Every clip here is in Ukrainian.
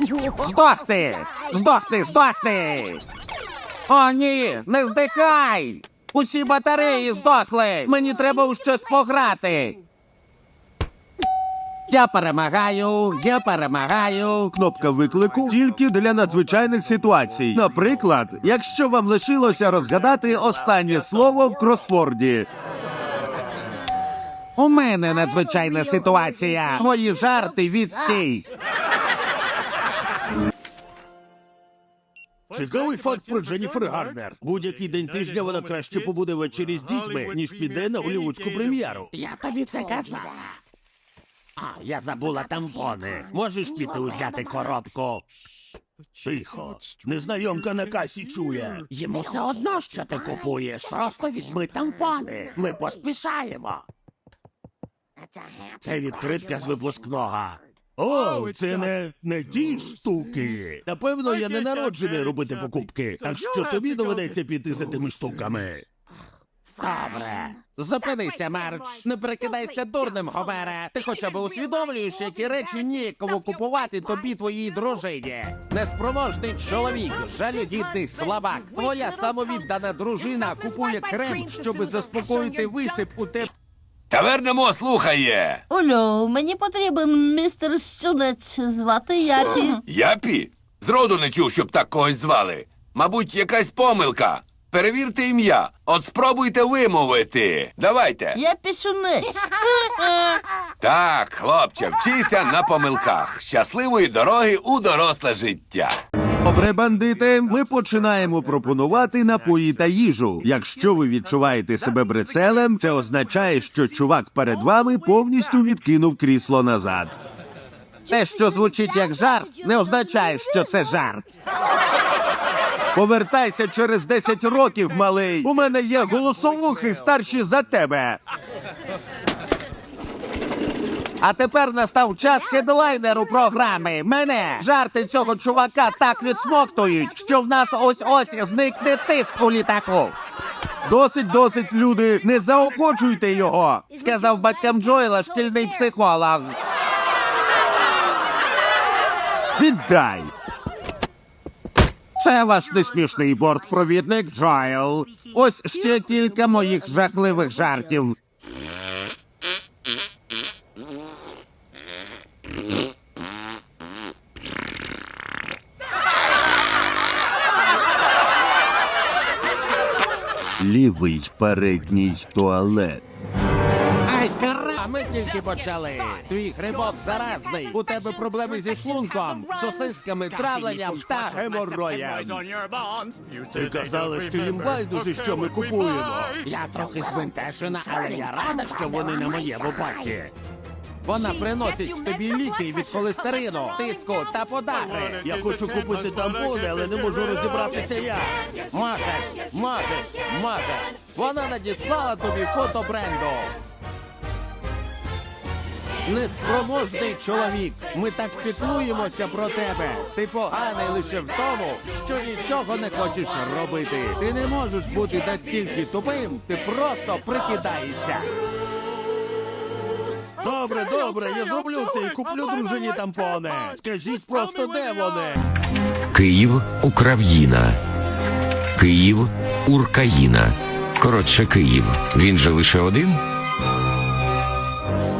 Здохни! Здохни, здохни! О, ні, не здихай! Усі батареї здохли! Мені треба у щось пограти. Я перемагаю, я перемагаю. Кнопка виклику тільки для надзвичайних ситуацій. Наприклад, якщо вам лишилося розгадати останнє слово в кросворді. У мене надзвичайна ситуація. Твої жарти відстій. Цікавий факт про Дженніфер Гарнер. Будь-який день тижня вона краще побуде ввечері з дітьми, ніж піде на голівудську прем'єру. Я тобі це казав. А, я забула тампони. Можеш піти узяти коробку? Тихо, незнайомка на касі чує. Йому все одно, що ти купуєш. Просто візьми тампони. Ми поспішаємо. Це відкритка з випускного. О, це не, не ті штуки. Напевно, я не народжений робити покупки, так що тобі доведеться піти за тими штуками. Добре. Зупинися, Марч. Не прикидайся дурним, Гомере. Ти хоча б усвідомлюєш, які речі ніяково купувати тобі твоїй дружині. Неспроможний чоловік, жалюгідний слабак. Твоя самовіддана дружина купує крем, щоби заспокоїти висип у те. Тавернемо слухає. Олю, мені потрібен містер Стюнець звати Япі. Япі? Зроду не чув, щоб так когось звали. Мабуть, якась помилка. Перевірте ім'я. От спробуйте вимовити. Давайте. Япі Сюнець. Так, хлопче, вчися на помилках. Щасливої дороги у доросле життя. Добре, бандити, ми починаємо пропонувати напої та їжу. Якщо ви відчуваєте себе брецелем, це означає, що чувак перед вами повністю відкинув крісло назад. Те, що звучить як жарт, не означає, що це жарт. Повертайся через 10 років, малий. У мене є голосовухи старші за тебе. А тепер настав час хедлайнеру програми. Мене жарти цього чувака так відсмоктують, що в нас ось ось зникне тиск у літаку. Досить, досить, люди, не заохочуйте його. Сказав батькам Джоела шкільний психолог. Віддай. Це ваш несмішний бортпровідник Джоел. Ось ще кілька моїх жахливих жартів. Лівий передній туалет. Ай, кара, ми тільки почали. Твій грибок заразний. У тебе проблеми зі шлунком, сосисками, травленням та геморроєм. Ти казала, що їм байдуже, що ми купуємо. Я трохи збентешена, але я рада, що вони на моєму боці. Вона приносить тобі ліки від холестерину, тиску та подагри. Я хочу купити тампони, але не можу розібратися як. Можеш, можеш, можеш. Вона надіслала тобі фото бренду. Неспроможний чоловік. Ми так піклуємося про тебе. Ти поганий лише в тому, що нічого не хочеш робити. Ти не можеш бути настільки тупим, ти просто прикидаєшся. Добре, добре, я зроблю це і куплю дружині тампони. Скажіть просто, де вони? Київ Украв'їна. Київ Уркаїна. Коротше, Київ. Він же лише один.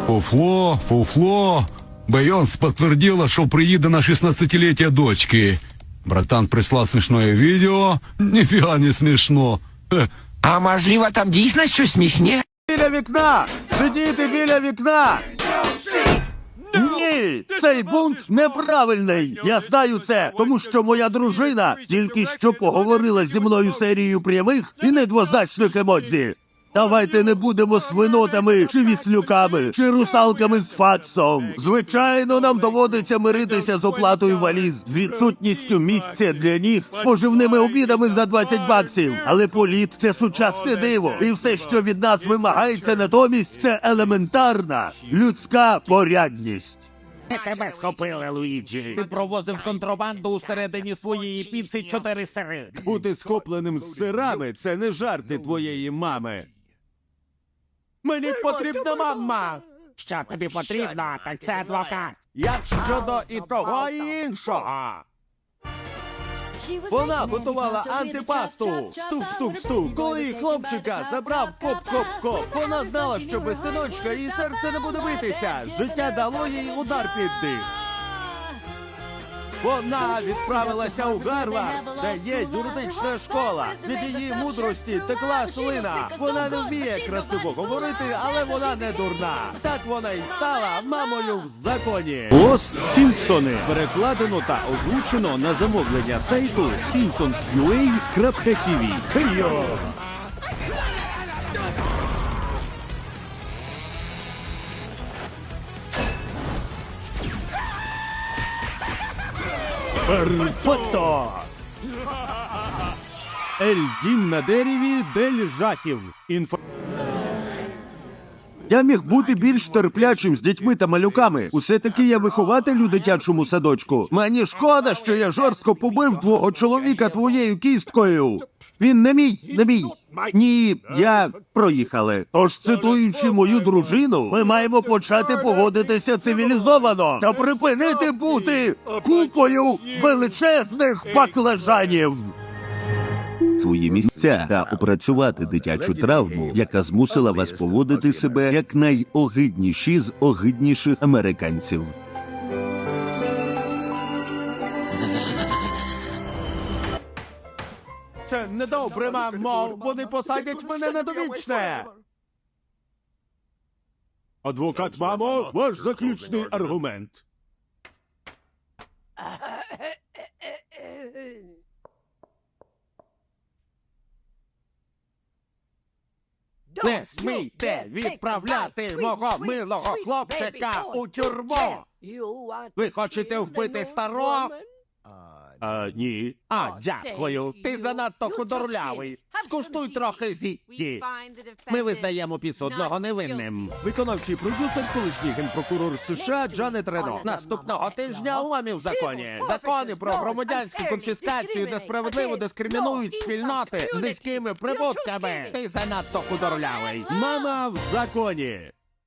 Фуфло, фуфло. Бейонс подтвердила, что приедет на 16-летие дочки. Братан прислал смешное видео. Нифига не смешно. Хе. А можливо, там дійсно щось смішне? Біля вікна! Сидіти біля вікна! Ні, цей бунт неправильний. Я знаю це, тому що моя дружина тільки що поговорила зі мною серією прямих і недвозначних емоцій. Давайте не будемо свинотами чи віслюками, чи русалками з факсом. Звичайно, нам доводиться миритися з оплатою валіз, з відсутністю місця для ніг, з поживними обідами за 20 баксів. Але політ це сучасне диво, і все, що від нас вимагається натомість, це елементарна людська порядність. Тебе схопили, Луїджі. Ти провозив контрабанду усередині своєї піци чотири сири. Бути схопленим з сирами це не жарти твоєї мами. Мені потрібна мама. Що тобі потрібно? Так це адвокат. Як щодо і того, і іншого? Вона готувала антипасту. Стук, стук, стук. Коли її хлопчика забрав коп-коп-коп, вона знала, що без синочка її серце не буде битися. Життя дало їй удар під дих. Вона відправилася у Гарвард, де є юридична школа. Від її мудрості текла слина. Вона не вміє красиво говорити, але вона не дурна. Так вона і стала мамою в законі. Ос Сімпсони перекладено та озвучено на замовлення сайту simpsons.ua.tv. Хейо! Перфетто! Ель дім на дереві, дель жахів. Інфо... Я міг бути більш терплячим з дітьми та малюками. Усе таки я вихователь у дитячому садочку. Мені шкода, що я жорстко побив твого чоловіка твоєю кісткою. Він не мій, не мій. Ні, я проїхали. Тож, цитуючи мою дружину, ми маємо почати поводитися цивілізовано та припинити бути купою величезних баклажанів свої місця та опрацювати дитячу травму, яка змусила вас поводити себе як найогидніші з огидніших американців. Це недобре, мамо. Вони посадять мене на довічне. Адвокат, мамо, ваш заключний аргумент. Не смійте відправляти мого милого хлопчика у тюрму. Ви хочете вбити старого? А ні. А, дякую. Ти занадто худорлявий. Скуштуй трохи зітті. Ми визнаємо підсудного невинним. Виконавчий продюсер, колишній генпрокурор США Джанет Рено. Наступного тижня у мамі в законі. Закони про громадянську конфіскацію несправедливо дискримінують спільноти з низькими прибутками. Ти занадто худорлявий. Мама в законі.